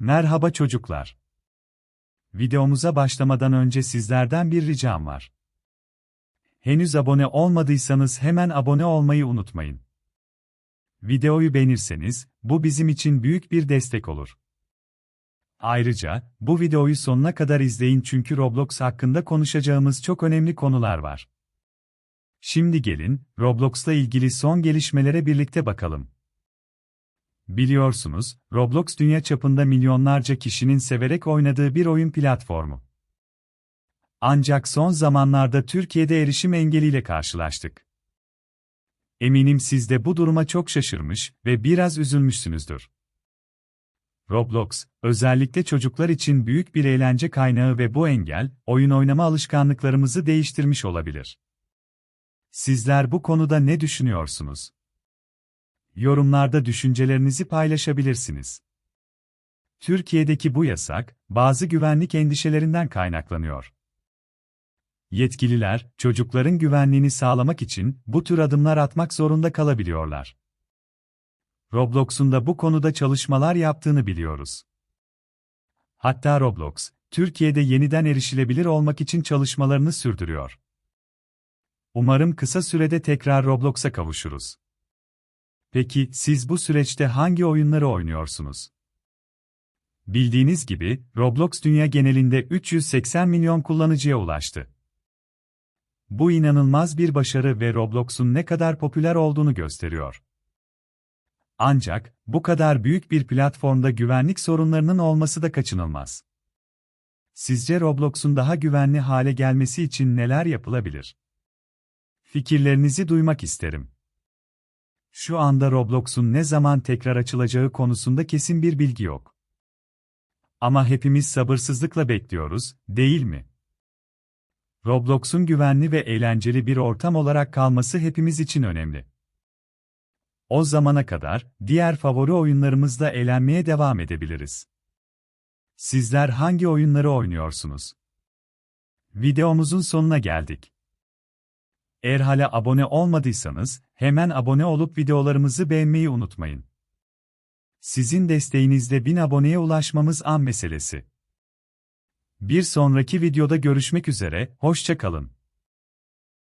Merhaba çocuklar. Videomuza başlamadan önce sizlerden bir ricam var. Henüz abone olmadıysanız hemen abone olmayı unutmayın. Videoyu beğenirseniz, bu bizim için büyük bir destek olur. Ayrıca, bu videoyu sonuna kadar izleyin çünkü Roblox hakkında konuşacağımız çok önemli konular var. Şimdi gelin, Roblox'la ilgili son gelişmelere birlikte bakalım. Biliyorsunuz, Roblox dünya çapında milyonlarca kişinin severek oynadığı bir oyun platformu. Ancak son zamanlarda Türkiye'de erişim engeliyle karşılaştık. Eminim siz de bu duruma çok şaşırmış ve biraz üzülmüşsünüzdür. Roblox, özellikle çocuklar için büyük bir eğlence kaynağı ve bu engel, oyun oynama alışkanlıklarımızı değiştirmiş olabilir. Sizler bu konuda ne düşünüyorsunuz? Yorumlarda düşüncelerinizi paylaşabilirsiniz. Türkiye'deki bu yasak, bazı güvenlik endişelerinden kaynaklanıyor. Yetkililer, çocukların güvenliğini sağlamak için bu tür adımlar atmak zorunda kalabiliyorlar. Roblox'un da bu konuda çalışmalar yaptığını biliyoruz. Hatta Roblox, Türkiye'de yeniden erişilebilir olmak için çalışmalarını sürdürüyor. Umarım kısa sürede tekrar Roblox'a kavuşuruz. Peki siz bu süreçte hangi oyunları oynuyorsunuz? Bildiğiniz gibi Roblox dünya genelinde 380 milyon kullanıcıya ulaştı. Bu inanılmaz bir başarı ve Roblox'un ne kadar popüler olduğunu gösteriyor. Ancak bu kadar büyük bir platformda güvenlik sorunlarının olması da kaçınılmaz. Sizce Roblox'un daha güvenli hale gelmesi için neler yapılabilir? Fikirlerinizi duymak isterim. Şu anda Roblox'un ne zaman tekrar açılacağı konusunda kesin bir bilgi yok. Ama hepimiz sabırsızlıkla bekliyoruz, değil mi? Roblox'un güvenli ve eğlenceli bir ortam olarak kalması hepimiz için önemli. O zamana kadar diğer favori oyunlarımızda eğlenmeye devam edebiliriz. Sizler hangi oyunları oynuyorsunuz? Videomuzun sonuna geldik. Eğer hala abone olmadıysanız, hemen abone olup videolarımızı beğenmeyi unutmayın. Sizin desteğinizle 1000 aboneye ulaşmamız an meselesi. Bir sonraki videoda görüşmek üzere, hoşça kalın.